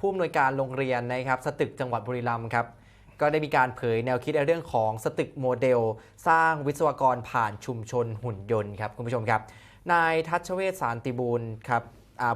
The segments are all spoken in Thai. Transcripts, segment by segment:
ผู้อำนวยการโรงเรียนนะครับสตึกจังหวัดบุรีรัมย์ครับก็ได้มีการเผยแนวคิดในเรื่องของสตึกโมเดล สร้างวิศวกรผ่านชุมชนหุ่นยนต์ครับคุณผู้ชมครับนายทัชเวศสารติบูลครับ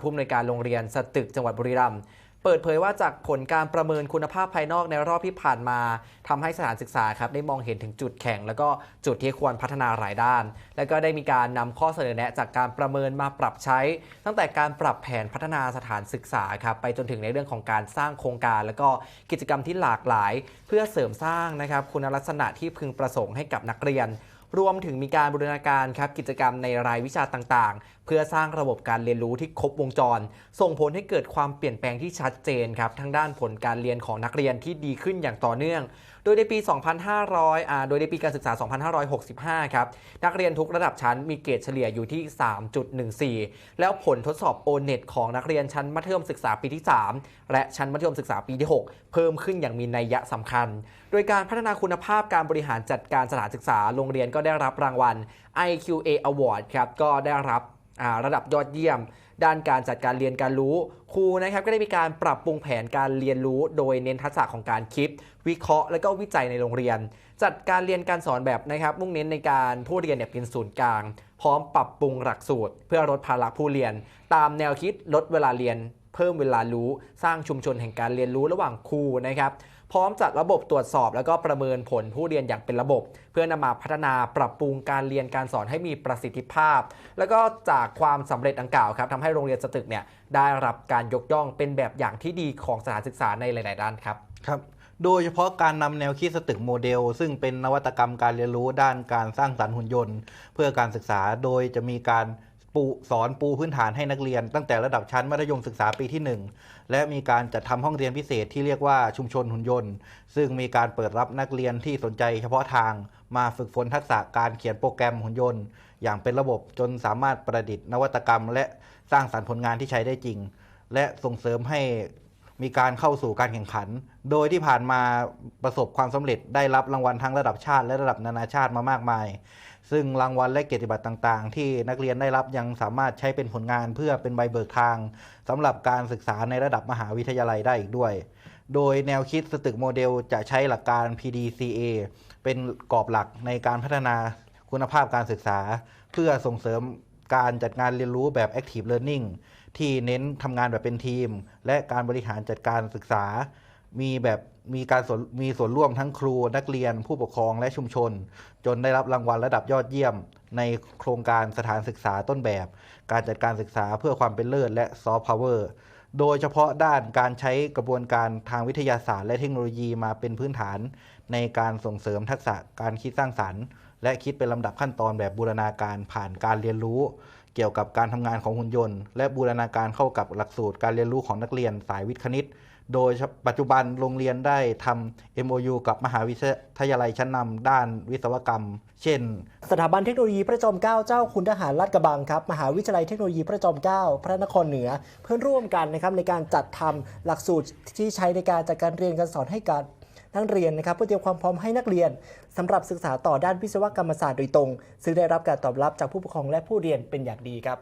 ผู้อำนวยการโรงเรียนสตึกจังหวัดบุรีรัมย์ เปิดเผยว่าจากผลการประเมินคุณภาพภายนอกในรอบที่ผ่านมาทำให้สถานศึกษาครับได้มองเห็นถึงจุดแข็ง แล้วก็จุดที่ควรพัฒนาหลายด้าน และก็ได้มีการนำข้อเสนอแนะจากการประเมินมาปรับใช้ ตั้งแต่การปรับแผนพัฒนาสถานศึกษาครับไปจนถึงในเรื่องของการสร้างโครงการ แล้วก็กิจกรรมที่หลากหลาย เพื่อเสริมสร้างนะครับคุณลักษณะที่พึงประสงค์ให้กับนักเรียน รวมถึงมีการบูรณาการครับกิจกรรมในรายวิชาต่างๆ เพื่อสร้างระบบการเรียนรู้ที่ครบวงจร ส่งผลให้เกิดความเปลี่ยนแปลงที่ชัดเจนครับทั้งด้านผลการเรียนของนักเรียนที่ดีขึ้นอย่างต่อเนื่อง โดยในปี 2500อ่าโดยในปีการศึกษา 2565 ครับนักเรียนทุกระดับชั้นมีเกรดเฉลี่ยอยู่ที่ 3.14 แล้วผลทดสอบ o n e t ของนักเรียนชั้นมัธยมศึกษาปีที่ 3 และชั้นมัธยมศึกษาปีที่ 6 เพิ่มขึ้นอย่างมีนัยยะสำคัญ โดยการพัฒนาคุณภาพการบริหารจัดการสถานศึกษาโรงเรียนก็ได้รับรางวัล IQA Award ครับก็ได้รับระดับยอดเยี่ยม ด้านการจัดการเรียนการรู้ครูนะครับก็ได้มีการปรับปรุงแผนการเรียนรู้ โดยเน้นทักษะของการคิด วิเคราะห์ และก็วิจัยในโรงเรียน จัดการเรียนการสอนแบบนะครับมุ่งเน้นในการผู้เรียนเนี่ยเป็นศูนย์กลาง พร้อมปรับปรุงหลักสูตร เพื่อลดภาระผู้เรียน ตามแนวคิดลดเวลาเรียน เพิ่มเวลารู้สร้างชุมชนแห่งการเรียนรู้ระหว่างครูนะครับพร้อมจัดระบบตรวจสอบ แล้วก็ประเมินผลผู้เรียนอย่างเป็นระบบ เพื่อนำมาพัฒนาปรับปรุงการเรียนการสอนให้มีประสิทธิภาพ แล้วก็จากความสำเร็จดังกล่าวครับทำให้โรงเรียนสตึกเนี่ยได้รับการยกย่องเป็นแบบอย่างที่ดีของสถานศึกษาในหลาย ๆ ด้านครับครับโดยเฉพาะการนำแนวคิดสตึกโมเดล ซึ่งเป็นนวัตกรรมการเรียนรู้ด้านการสร้างสรรค์หุ่นยนต์ เพื่อการศึกษาโดยจะมีการ ปูสอนปูพื้นฐานให้นักเรียน ตั้งแต่ระดับชั้นมัธยมศึกษาปีที่ 1 และมีการจัดทำห้องเรียนพิเศษที่เรียกว่าชุมชนหุ่นยนต์ ซึ่งมีการเปิดรับนักเรียนที่สนใจเฉพาะทางมาฝึกฝนทักษะการเขียนโปรแกรมหุ่นยนต์ อย่างเป็นระบบจนสามารถประดิษฐ์นวัตกรรม และสร้างสรรค์ผลงานที่ใช้ได้จริง และส่งเสริมให้มีการเข้าสู่การแข่งขัน โดยที่ผ่านมาประสบความสำเร็จได้รับรางวัลทั้งระดับชาติและระดับนานาชาติมามากมาย ซึ่งรางวัลและเกียรติบัตรต่างๆ ที่นักเรียนได้รับยังสามารถใช้เป็นผลงานเพื่อเป็นใบเบิกทางสำหรับการศึกษาในระดับมหาวิทยาลัยได้อีกด้วย โดยแนวคิดสตึกโมเดลจะใช้หลักการ PDCA เป็นกรอบหลักในการพัฒนาคุณภาพการศึกษา เพื่อส่งเสริมการจัดงานเรียนรู้แบบ Active Learning ที่เน้นทำงานแบบเป็นทีม และการบริหารจัดการศึกษา มีแบบมีการส่วนมีส่วนร่วมทั้งครูนักเรียน ผู้ปกครองและชุมชน จนได้รับรางวัลระดับยอดเยี่ยม ในโครงการสถานศึกษาต้นแบบ การจัดการศึกษาเพื่อความเป็นเลิศและซอฟต์พาวเวอร์โดยเฉพาะด้านการใช้กระบวนการทางวิทยาศาสตร์ และเทคโนโลยีมาเป็นพื้นฐาน ในการส่งเสริมทักษะการคิดสร้างสรรค์ และคิดเป็นลำดับขั้นตอนแบบบูรณาการผ่านการเรียนรู้ เกี่ยวกับการทำงานของหุ่นยนต์ และบูรณาการเข้ากับหลักสูตรการเรียนรู้ของนักเรียนสายวิทย์คณิต โดยปัจจุบันโรงเรียนได้ทำ MOU กับมหาวิทยาลัยชั้นนำด้านวิศวกรรม เช่น สถาบันเทคโนโลยีพระจอมเกล้าเจ้าคุณทหารลาดกระบังครับ มหาวิทยาลัยเทคโนโลยีพระจอมเกล้าพระนครเหนือ เพื่อร่วมกันนะครับในการจัดทำหลักสูตรที่ใช้ในการจัดการเรียนการสอนให้กับ นักเรียนนะครับเพื่อเตรียมความพร้อมให้นักเรียนสำหรับศึกษาต่อด้านวิศวกรรมศาสตร์โดยตรง ซึ่งได้รับการตอบรับจากผู้ปกครองและผู้เรียนเป็นอย่างดีครับ